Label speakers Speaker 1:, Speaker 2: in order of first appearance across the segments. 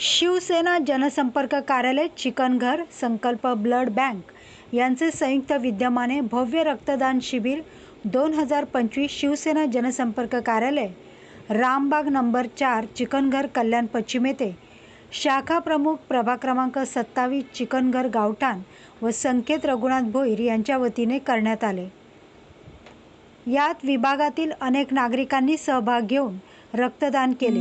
Speaker 1: शिवसेना जनसंपर्क कार्यालय चिकनघर संकल्प ब्लड बँक यांचे संयुक्त विद्यमाने भव्य रक्तदान शिबिर दोन हजार पंचवीस शिवसेना जनसंपर्क कार्यालय रामबाग नंबर चार चिकनघर कल्याण पश्चिम येथे शाखा प्रमुख प्रभा क्रमांक सत्तावीस चिकनघर गावठाण व संकेत रघुनाथ भोईर यांच्या वतीने करण्यात आले. यात विभागातील अनेक नागरिकांनी सहभाग घेऊन रक्तदान केले.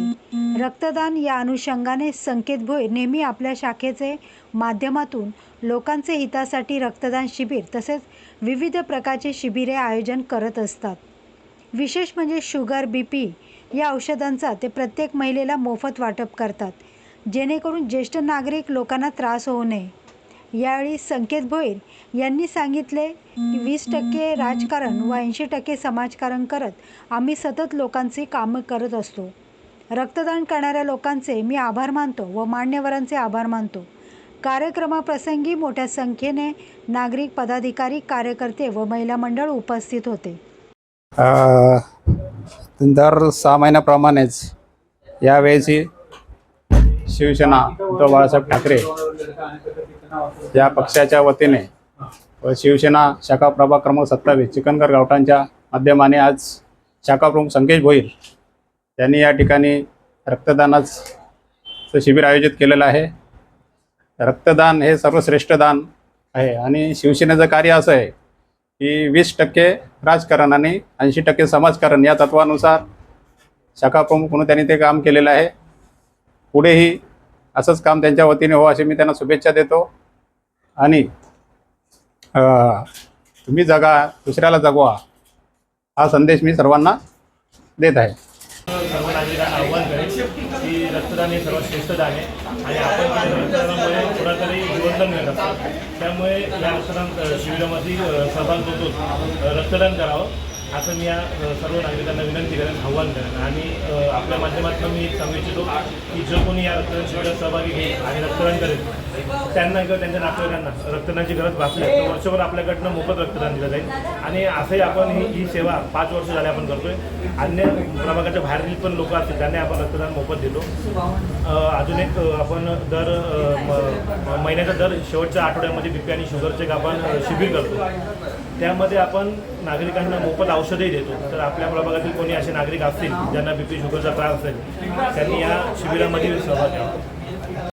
Speaker 1: रक्तदान या अनुषंगाने संकेत भोईर नेहमी आपल्या शाखेचे माध्यमातून लोकांचे हितासाठी रक्तदान शिबिर तसेच विविध प्रकारचे शिबिरे आयोजन करत असतात. विशेष म्हणजे शुगर बी पी या औषधांचा ते प्रत्येक महिलेला मोफत वाटप करतात. जेणेकरून ज्येष्ठ नागरिक लोकांना त्रास होऊ नये. यावेळी संकेत भोईर यांनी सांगितले की वीस टक्के राजकारण व ऐंशी टक्के समाजकारण करत आम्ही सतत लोकांची कामं करत असतो. रक्तदान करणाऱ्या लोकांचे मी आभार मानतो व मान्यवरांचे आभार मानतो. कार्यक्रमाप्रसंगी मोठ्या संख्येने नागरिक पदाधिकारी कार्यकर्ते व महिला मंडळ उपस्थित होते.
Speaker 2: दर सहा महिन्याप्रमाणेच यावेळेची शिवसेना उद्धव बाळासाहेब ठाकरे या पक्षाच्या वतीने व शिवसेना शाखा प्रभाग क्रमांक सत्तावीस चिकनगर गावठांच्या माध्यमाने आज शाखा प्रमुख संकेश भोईर यांनी या ठिकाणी रक्तदानाचं शिबिर आयोजित केलेलं आहे. रक्तदान हे सर्वश्रेष्ठ दान आहे आणि शिवसेनेचं कार्य असं आहे की वीस टक्के राजकारण आणि ऐंशी टक्के समाजकारण या तत्वानुसार शाखा प्रमुख म्हणून त्यांनी ते काम केलेलं आहे. पुढेही असंच काम त्यांच्या वतीने हो अशी मी त्यांना शुभेच्छा देतो. आणि तुम्ही जगा दुसऱ्याला जगवा हा संदेश मी सर्वांना देत आहे.
Speaker 3: सर्व नागरिकांना आव्हान की रक्तदान हे सर्वात श्रेष्ठ दान आहे. आणि आपण रक्तदानामुळे जीवनदान मिळत असतं. त्यामुळे या रक्तदान शिबिरामध्ये सहभाग होतो रक्तदान करावं. असं मी या सर्व नागरिकांना विनंती करेन आव्हान करेन. आणि आपल्या माध्यमातून मी सांगू इच्छितो की जो कोणी या रक्तदान शिबिरात सहभागी घेईल आणि रक्तदान करेल त्यांना किंवा त्यांच्या नातेवाईकांना रक्तदानाची गरज भासली तर वर्षभर आपल्याकडनं मोफत रक्तदान दिलं जाईल. आणि असंही आपण ही ही सेवा पाच वर्ष झाले आपण करतोय. अन्य प्रभागाच्या बाहेरील पण लोक असतील त्यांना आपण रक्तदान मोफत देतो. अजून एक आपण दर म- महिन्याचा दर शेवटच्या आठवड्यामध्ये बीपी आणि शुगरचे आपण शिबिर करतो. त्यामध्ये आपण नागरिकांना मोफत औषधही देतो. तर आपल्या प्रभागातील कोणी असे नागरिक असतील ज्यांना बीपी शुगरचा त्रास असेल त्यांनी या शिबिरामध्ये सहभाग घ्यावा.